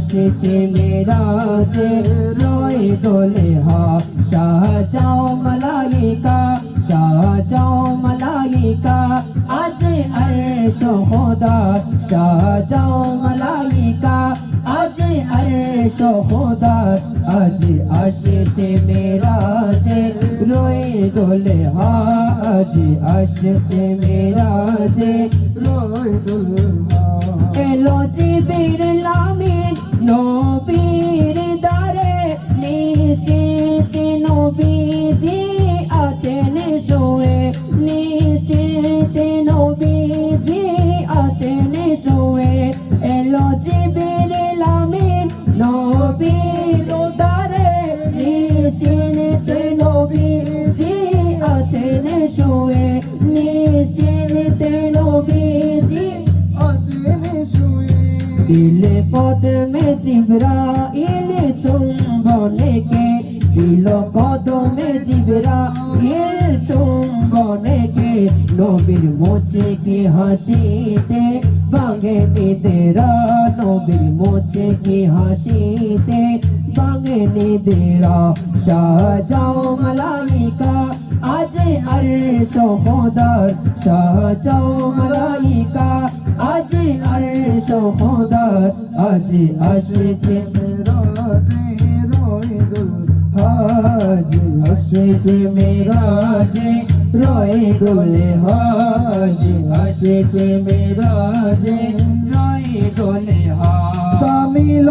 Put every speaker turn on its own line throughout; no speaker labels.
আসছে মেরাজে, রয় দোলে হা সাজাও মালাইকা সাজাও মালাইকা আজ আরশ খোদা সাজাও মালাইকা আজ আরশ খোদা আজ আসছে মেরাজে, রয় দোলে হা আজ আসছে মেরাজে,
রয় দুলহা
এলো জিবির লামিন আছেন শোয়ে নিশিত নবীজি আছেন শুয়ে। দিলে পদমে জিব্রাইল চুম্বনে কে দিল কদমে জিব্রাইল চুম্বনে কে নবীর মোচে কি হাসিতে? বাঙে নিদেরা নবীর মোচে কি হাসিতে? বাঙে নিদেরা সাজাও মালাইকা। আজ আরশ খোদার সাজাও মালাইকা। আজ আরশ খোদার আজ আসছে আজ আসছে মেরাজে রয় দোলে হাজ। আসছে মেরাজে রয় দোলে হাজ।
তামিল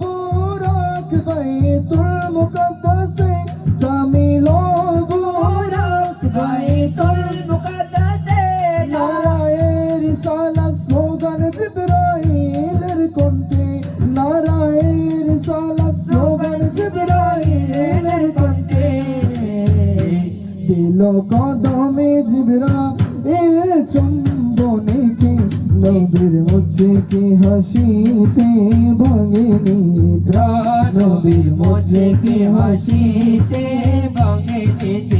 বুরাক বাইতুল মুকদ্দাসে
বাইতুল মুকদ্দাসে
নারায়ের রিসালাত স্লোগান জিব্রাইলের কণ্ঠে। নারায়ের রিসালাত স্লোগান জিব্রাইলের কণ্ঠে। দিল কদমে জিব্রাইল চুম্বনে কে নবীর মুছে কি হাসিতে ভাঙে নিদ্রা?
নবীর মোজে কি হাসিতে বাঙে তেরা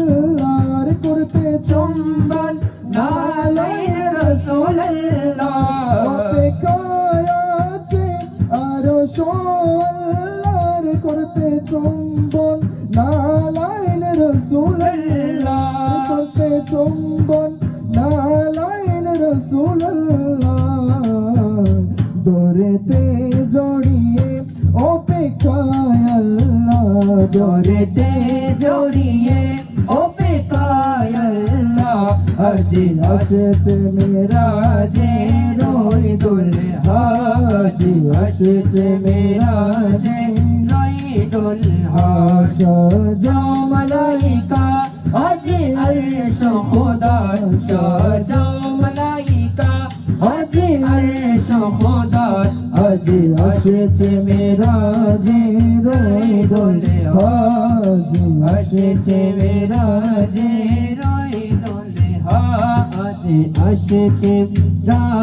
করতে চুম্বন নালাইন
রাসূলুল্লাহ
অপেক্ষায় আরও সোয়াল্লার করতে চুম্বন নালাইন রসুল্লাহ। করতে চুম্বন নালাইন রসুল্লাহ। দরেতে
আজ
আসছে
মেরাজে রয় দোলে হাজ আসছে মেরাজে রয় দোলে হাজ সাজা মালাইকা আজ আরশ খোদা সাজা মালাইকা আজ আরশ খোদা আজ আসছে মেরাজে রয় দোলে হাজ আসছে মেরাজে রয় দোলে হাজ আসছে রাজ